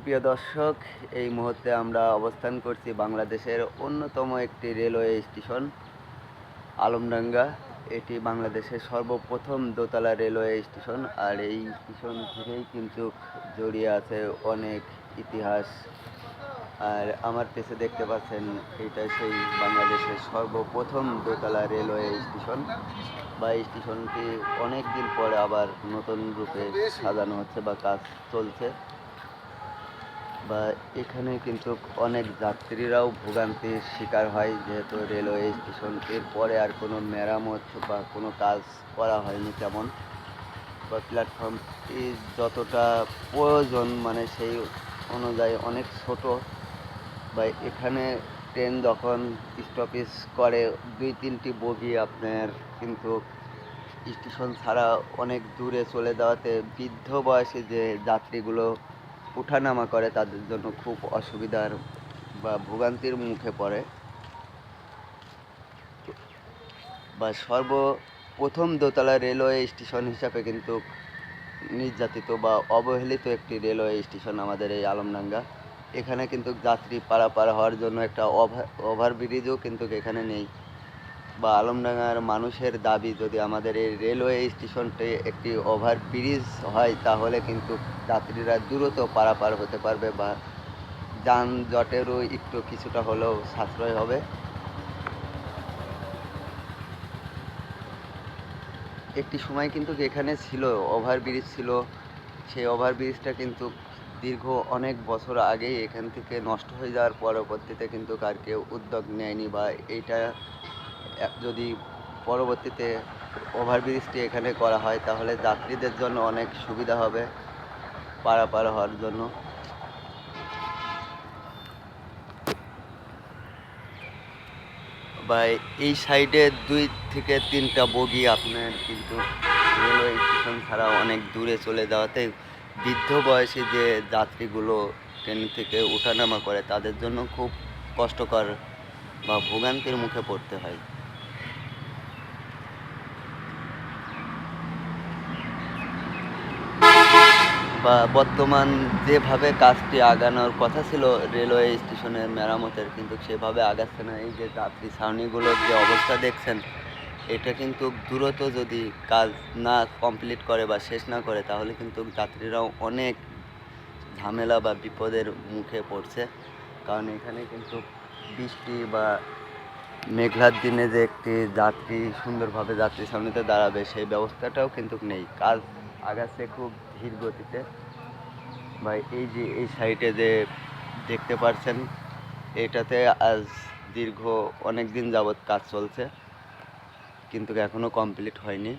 সুপ্রিয় দর্শক, এই মুহূর্তে আমরা অবস্থান করছি বাংলাদেশের অন্যতম একটি রেলওয়ে স্টেশন, আলমডাঙ্গা। এটি বাংলাদেশের সর্বপ্রথম দোতলা রেলওয়ে স্টেশন, আর এই স্টেশন থেকেই কিন্তু জড়িয়ে আছে অনেক ইতিহাস। আর আমার পেছে দেখতে পাচ্ছেন, এটা সেই বাংলাদেশের সর্বপ্রথম দোতলা রেলওয়ে স্টেশন। বা স্টেশনটি অনেক দিন পরে আবার নতুন রূপে সাজানো হচ্ছে বা কাজ চলছে। বা এখানে কিন্তু অনেক যাত্রীরাও ভোগান্তির শিকার হয়, যেহেতু রেলওয়ে স্টেশনটির পরে আর কোনো মেরামত বা কোনো কাজ করা হয়নি তেমন। বা প্ল্যাটফর্মটি যতটা প্রয়োজন মানে সেই অনুযায়ী অনেক ছোট। বা এখানে ট্রেন যখন স্টপেজ করে, দুই তিনটি বগি আপনার কিন্তু স্টেশন ছাড়া অনেক দূরে চলে যাওয়াতে বৃদ্ধ বয়সে যে যাত্রীগুলো ওঠানামা করে তাদের জন্য খুব অসুবিধার বা ভোগান্তির মুখে পড়ে। বা সর্বপ্রথম দোতলা রেলওয়ে স্টেশন হিসাবে কিন্তু নির্যাতিত বা অবহেলিত একটি রেলওয়ে স্টেশন আমাদের এই আলমডাঙ্গা। এখানে কিন্তু যাত্রী পারাপার হওয়ার জন্য একটা ওভার, ওভারব্রিজও কিন্তু এখানে নেই। বা আলমডাঙ্গার মানুষের দাবি যদি আমাদের এই রেলওয়ে স্টেশনটি একটি ওভারব্রিজ হয়, তাহলে কিন্তু যাত্রীরা দ্রুত পারাপার হতে পারবে বা যানজটেরও একটু কিছুটা হলেও সাশ্রয় হবে। একটি সময় কিন্তু এখানে ছিল ওভারব্রিজ ছিল, সেই ওভারব্রিজটা কিন্তু দীর্ঘ অনেক বছর আগেই এখান থেকে নষ্ট হয়ে যাওয়ার পরবর্তীতে কিন্তু আর কেউ উদ্যোগ নেয়নি বা এইটা যদি পরবর্তীতে ওভারব্রিজটি এখানে করা হয়, তাহলে যাত্রীদের জন্য অনেক সুবিধা হবে পারাপার হওয়ার জন্য। বা এই সাইডে দুই থেকে তিনটা বগি আপনার কিন্তু রেলওয়ে স্টেশন ছাড়া অনেক দূরে চলে যাওয়াতে বৃদ্ধ বয়সে যে যাত্রীগুলো ট্রেন থেকে ওঠানামা করে, তাদের জন্য খুব কষ্টকর বা ভোগান্তির মুখে পড়তে হয়। বা বর্তমান যেভাবে কাজটি আগানোর কথা ছিল রেলওয়ে স্টেশনের মেরামতের, কিন্তু সেভাবে আগাচ্ছে না। এই যে যাত্রী ছাউনিগুলোর যে অবস্থা দেখছেন, এটা কিন্তু দ্রুত যদি কাজ না কমপ্লিট করে বা শেষ না করে, তাহলে কিন্তু যাত্রীরাও অনেক ঝামেলা বা বিপদের মুখে পড়ছে। কারণ এখানে কিন্তু বৃষ্টি বা মেঘলার দিনে যে একটি যাত্রী সুন্দরভাবে যাত্রী সামনেতে দাঁড়াবে, সেই ব্যবস্থাটাও কিন্তু নেই। কাজ আগাচ্ছে খুব ধীর গতিতে। বা এই যে, এই সাইডে যে দেখতে পাচ্ছেন এটাতে আজ দীর্ঘ অনেক দিন যাবৎ কাজ চলছে, কিন্তু এখনও কমপ্লিট হয়নি।